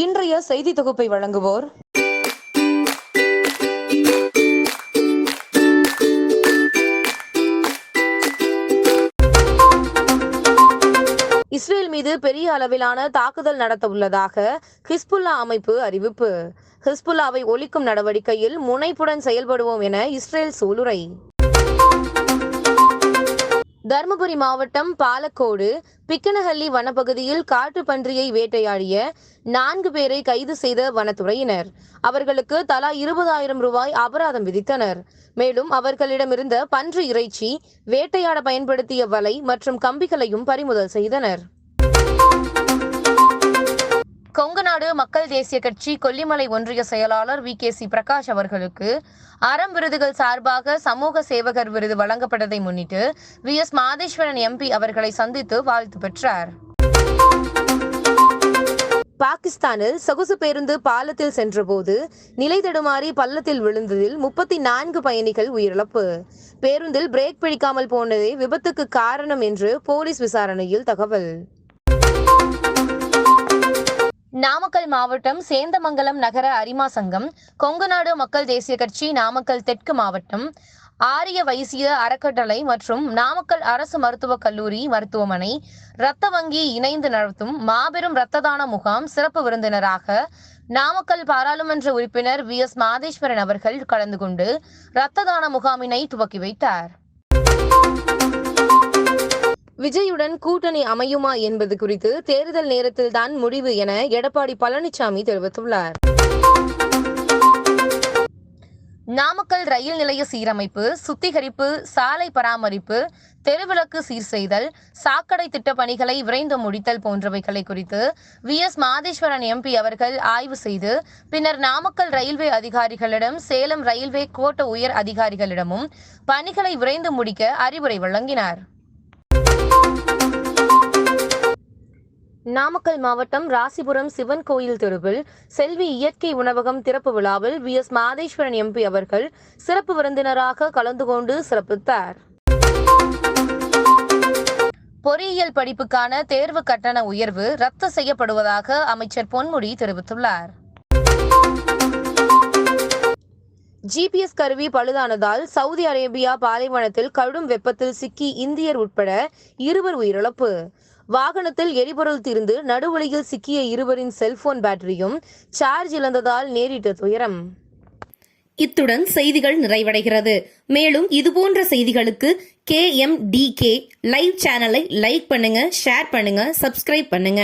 இன்றைய செய்தி தொகுப்பை வழங்குவோர். இஸ்ரேல் மீது பெரிய அளவிலான தாக்குதல் நடத்த உள்ளதாக ஹிஸ்புல்லா அமைப்பு அறிவிப்பு. ஹிஸ்புல்லாவை ஒழிக்கும் நடவடிக்கையில் முனைப்புடன் செயல்படுவோம் என இஸ்ரேல் சூளுரை. தருமபுரி மாவட்டம் பாலக்கோடு பிக்கனஹள்ளி வனப்பகுதியில் காட்டு பன்றியை வேட்டையாடிய நான்கு பேரை கைது செய்த வனத்துறையினர். அவர்களுக்கு தலா இருபதாயிரம் ரூபாய் அபராதம் விதித்தனர். மேலும் அவர்களிடமிருந்த பன்றி இறைச்சி வேட்டையாட பயன்படுத்திய வலை மற்றும் கம்பிகளையும் பறிமுதல் செய்தனர். கொங்கநாடு மக்கள் தேசிய கட்சி கொல்லிமலை ஒன்றிய செயலாளர் வி கே சி பிரகாஷ் அவர்களுக்கு அறம் விருதுகள் சார்பாக சமூக சேவகர் விருது வழங்கப்பட்டதை முன்னிட்டு வி எஸ் மாதேஸ்வரன் எம்பி அவர்களை சந்தித்து வாழ்த்து பெற்றார். பாகிஸ்தானில் சொகுசு பேருந்து பாலத்தில் சென்றபோது நிலை தடுமாறி பள்ளத்தில் விழுந்ததில் முப்பத்தி நான்கு பயணிகள் உயிரிழப்பு. பேருந்தில் பிரேக் பிடிக்காமல் போனதே விபத்துக்கு காரணம் என்று போலீஸ் விசாரணையில் தகவல். நாமக்கல் மாவட்டம் சேந்தமங்கலம் நகர அரிமா சங்கம் கொங்குநாடு மக்கள் தேசிய கட்சி நாமக்கல் தெற்கு மாவட்டம் ஆரிய வைசிய அறக்கட்டளை மற்றும் நாமக்கல் அரசு மருத்துவக் கல்லூரி மருத்துவமனை இரத்த வங்கி இணைந்து நடத்தும் மாபெரும் இரத்த தான முகாம் சிறப்பு விருந்தினராக நாமக்கல் பாராளுமன்ற உறுப்பினர் வி எஸ் மாதேஸ்வரன் அவர்கள் கலந்து கொண்டு இரத்த தான முகாமினை துவக்கி வைத்தார். விஜயுடன் கூட்டணி அமையுமா என்பது குறித்து தேர்தல் நேரத்தில்தான் முடிவு என எடப்பாடி பழனிசாமி தெரிவித்துள்ளார். நாமக்கல் ரயில் நிலைய சீரமைப்பு சுத்திகரிப்பு சாலை பராமரிப்பு தெருவிளக்கு சீர் செய்தல் சாக்கடை திட்டப் பணிகளை விரைந்து முடித்தல் போன்றவைகளை குறித்து வி. எஸ். மாதேஸ்வரன் எம்பி அவர்கள் ஆய்வு செய்து பின்னர் நாமக்கல் ரயில்வே அதிகாரிகளிடம் சேலம் ரயில்வே கோட்ட உயர் அதிகாரிகளிடமும் பணிகளை விரைந்து முடிக்க அறிவுரை வழங்கினார். நாமக்கல் மாவட்டம் ராசிபுரம் சிவன் கோயில் தெருவில் செல்வி இயற்கை உணவகம் திறப்பு விழாவில் வி எஸ் மாதேஸ்வரன் எம்பி அவர்கள் சிறப்பு விருந்தினராக கலந்து கொண்டு சிறப்பித்தார். பொறியியல் படிப்புக்கான தேர்வு கட்டண உயர்வு ரத்து செய்யப்படுவதாக அமைச்சர் பொன்முடி தெரிவித்துள்ளார். ஜிபிஎஸ் கருவி பழுதானதால் சவுதி அரேபியா பாலைவனத்தில் கடும் வெப்பத்தில் சிக்கி இந்தியர் உட்பட இருவர் உயிரிழப்பு. வாகனத்தில் எரிபொருள் தீர்ந்து நடுவழியில் சிக்கிய இருவரின் செல்போன் பேட்டரியும் சார்ஜ் இழந்ததால் நேரிட்ட துயரம். இத்துடன் செய்திகள் நிறைவடைகிறது. மேலும் இதுபோன்ற செய்திகளுக்கு K M D K live சேனலை லைக் பண்ணுங்க ஷேர் பண்ணுங்க சப்ஸ்கிரைப் பண்ணுங்க.